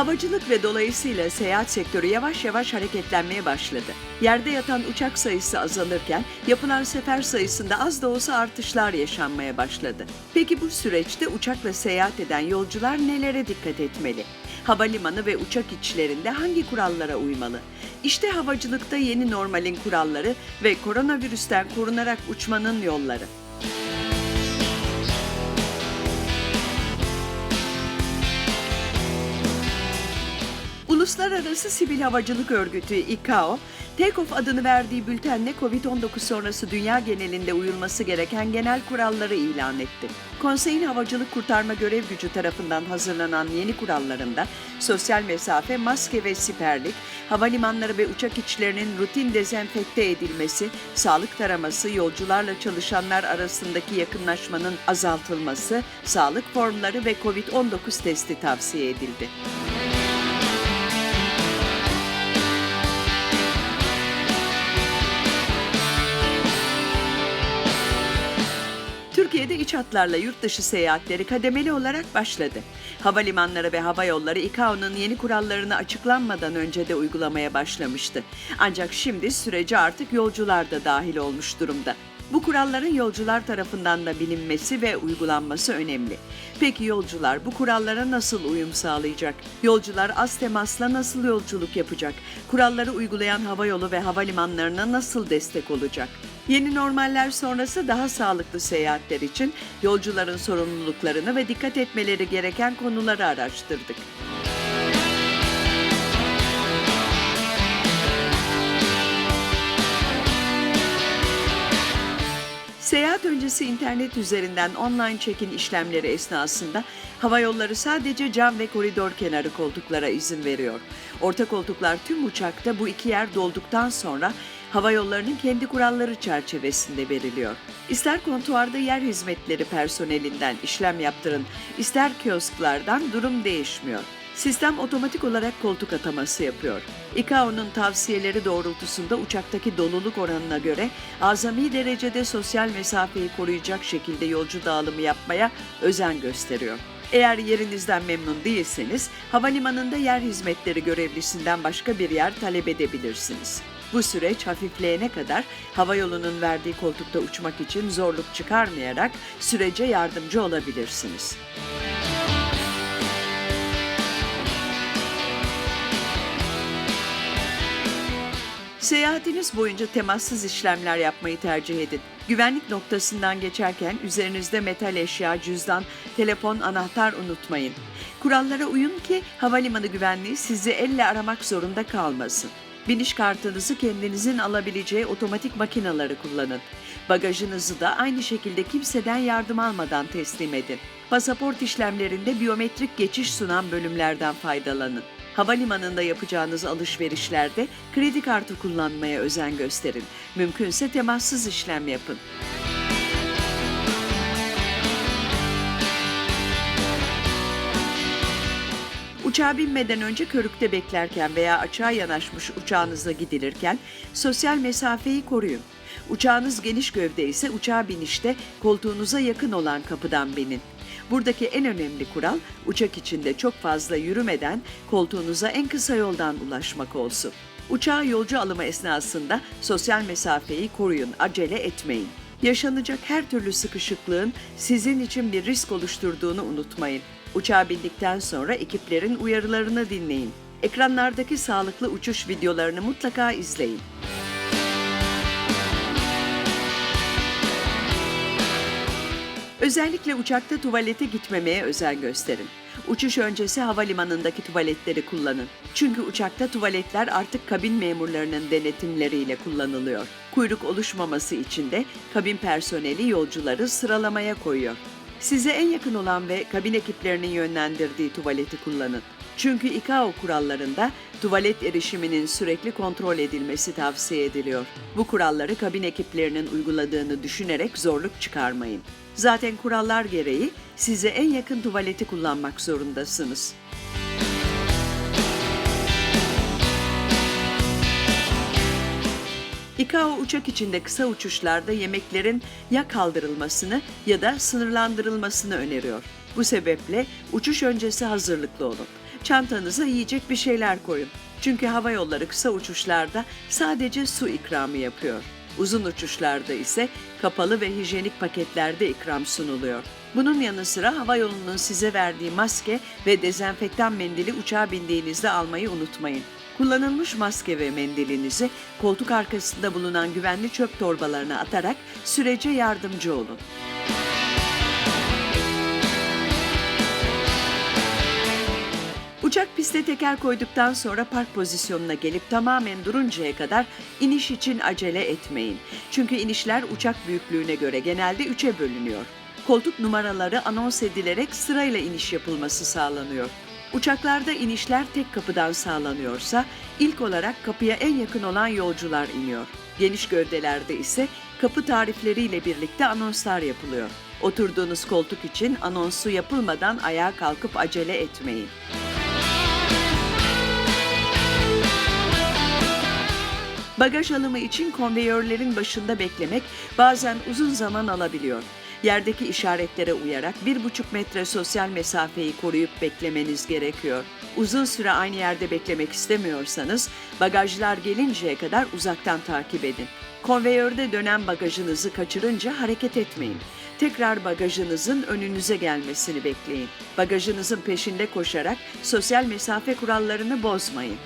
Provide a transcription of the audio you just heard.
Havacılık ve dolayısıyla seyahat sektörü yavaş yavaş hareketlenmeye başladı. Yerde yatan uçak sayısı azalırken yapılan sefer sayısında az da olsa artışlar yaşanmaya başladı. Peki bu süreçte uçakla seyahat eden yolcular nelere dikkat etmeli? Havalimanı ve uçak içlerinde hangi kurallara uymalı? İşte havacılıkta yeni normalin kuralları ve koronavirüsten korunarak uçmanın yolları. Uluslararası Sivil Havacılık Örgütü ICAO, Takeoff adını verdiği bültenle COVID-19 sonrası dünya genelinde uyulması gereken genel kuralları ilan etti. Konseyin Havacılık Kurtarma Görev Gücü tarafından hazırlanan yeni kurallarında sosyal mesafe, maske ve siperlik, havalimanları ve uçak içlerinin rutin dezenfekte edilmesi, sağlık taraması, yolcularla çalışanlar arasındaki yakınlaşmanın azaltılması, sağlık formları ve COVID-19 testi tavsiye edildi. Hatlarla yurt dışı seyahatleri kademeli olarak başladı. Havalimanları ve hava yolları ICAO'nun yeni kurallarını açıklanmadan önce de uygulamaya başlamıştı. Ancak şimdi sürece artık yolcular da dahil olmuş durumda. Bu kuralların yolcular tarafından da bilinmesi ve uygulanması önemli. Peki yolcular bu kurallara nasıl uyum sağlayacak? Yolcular az temasla nasıl yolculuk yapacak? Kuralları uygulayan havayolu ve havalimanlarına nasıl destek olacak? Yeni normaller sonrası daha sağlıklı seyahatler için yolcuların sorumluluklarını ve dikkat etmeleri gereken konuları araştırdık. Seyahat öncesi internet üzerinden online check-in işlemleri esnasında hava yolları sadece cam ve koridor kenarı koltuklara izin veriyor. Orta koltuklar tüm uçakta bu iki yer dolduktan sonra hava yollarının kendi kuralları çerçevesinde veriliyor. İster kontuarda yer hizmetleri personelinden işlem yaptırın, ister kiosklardan durum değişmiyor. Sistem otomatik olarak koltuk ataması yapıyor. ICAO'nun tavsiyeleri doğrultusunda uçaktaki doluluk oranına göre azami derecede sosyal mesafeyi koruyacak şekilde yolcu dağılımı yapmaya özen gösteriyor. Eğer yerinizden memnun değilseniz havalimanında yer hizmetleri görevlisinden başka bir yer talep edebilirsiniz. Bu süreç hafifleyene kadar havayolunun verdiği koltukta uçmak için zorluk çıkarmayarak sürece yardımcı olabilirsiniz. Seyahatiniz boyunca temassız işlemler yapmayı tercih edin. Güvenlik noktasından geçerken üzerinizde metal eşya, cüzdan, telefon, anahtar unutmayın. Kurallara uyun ki havalimanı güvenliği sizi elle aramak zorunda kalmasın. Biniş kartınızı kendinizin alabileceği otomatik makinaları kullanın. Bagajınızı da aynı şekilde kimseden yardım almadan teslim edin. Pasaport işlemlerinde biyometrik geçiş sunan bölümlerden faydalanın. Havalimanında yapacağınız alışverişlerde kredi kartı kullanmaya özen gösterin. Mümkünse temassız işlem yapın. Uçağa binmeden önce körükte beklerken veya açığa yanaşmış uçağınıza gidilirken sosyal mesafeyi koruyun. Uçağınız geniş gövde ise uçağa binişte koltuğunuza yakın olan kapıdan binin. Buradaki en önemli kural uçak içinde çok fazla yürümeden koltuğunuza en kısa yoldan ulaşmak olsun. Uçağa yolcu alımı esnasında sosyal mesafeyi koruyun, acele etmeyin. Yaşanacak her türlü sıkışıklığın sizin için bir risk oluşturduğunu unutmayın. Uçağa bindikten sonra ekiplerin uyarılarını dinleyin. Ekranlardaki sağlıklı uçuş videolarını mutlaka izleyin. Özellikle uçakta tuvalete gitmemeye özen gösterin. Uçuş öncesi havalimanındaki tuvaletleri kullanın. Çünkü uçakta tuvaletler artık kabin memurlarının denetimleriyle kullanılıyor. Kuyruk oluşmaması için de kabin personeli yolcuları sıralamaya koyuyor. Size en yakın olan ve kabin ekiplerinin yönlendirdiği tuvaleti kullanın. Çünkü ICAO kurallarında tuvalet erişiminin sürekli kontrol edilmesi tavsiye ediliyor. Bu kuralları kabin ekiplerinin uyguladığını düşünerek zorluk çıkarmayın. Zaten kurallar gereği size en yakın tuvaleti kullanmak zorundasınız. ICAO uçak içinde kısa uçuşlarda yemeklerin ya kaldırılmasını ya da sınırlandırılmasını öneriyor. Bu sebeple uçuş öncesi hazırlıklı olun. Çantanıza yiyecek bir şeyler koyun. Çünkü hava yolları kısa uçuşlarda sadece su ikramı yapıyor. Uzun uçuşlarda ise kapalı ve hijyenik paketlerde ikram sunuluyor. Bunun yanı sıra hava yolunun size verdiği maske ve dezenfektan mendili uçağa bindiğinizde almayı unutmayın. Kullanılmış maske ve mendilinizi koltuk arkasında bulunan güvenli çöp torbalarına atarak sürece yardımcı olun. Uçak piste teker koyduktan sonra park pozisyonuna gelip tamamen duruncaya kadar iniş için acele etmeyin. Çünkü inişler uçak büyüklüğüne göre genelde üçe bölünüyor. Koltuk numaraları anons edilerek sırayla iniş yapılması sağlanıyor. Uçaklarda inişler tek kapıdan sağlanıyorsa ilk olarak kapıya en yakın olan yolcular iniyor. Geniş gövdelerde ise kapı tarifleriyle birlikte anonslar yapılıyor. Oturduğunuz koltuk için anonsu yapılmadan ayağa kalkıp acele etmeyin. Bagaj alımı için konveyörlerin başında beklemek bazen uzun zaman alabiliyor. Yerdeki işaretlere uyarak bir buçuk metre sosyal mesafeyi koruyup beklemeniz gerekiyor. Uzun süre aynı yerde beklemek istemiyorsanız bagajlar gelinceye kadar uzaktan takip edin. Konveyörde dönen bagajınızı kaçırınca hareket etmeyin. Tekrar bagajınızın önünüze gelmesini bekleyin. Bagajınızın peşinde koşarak sosyal mesafe kurallarını bozmayın.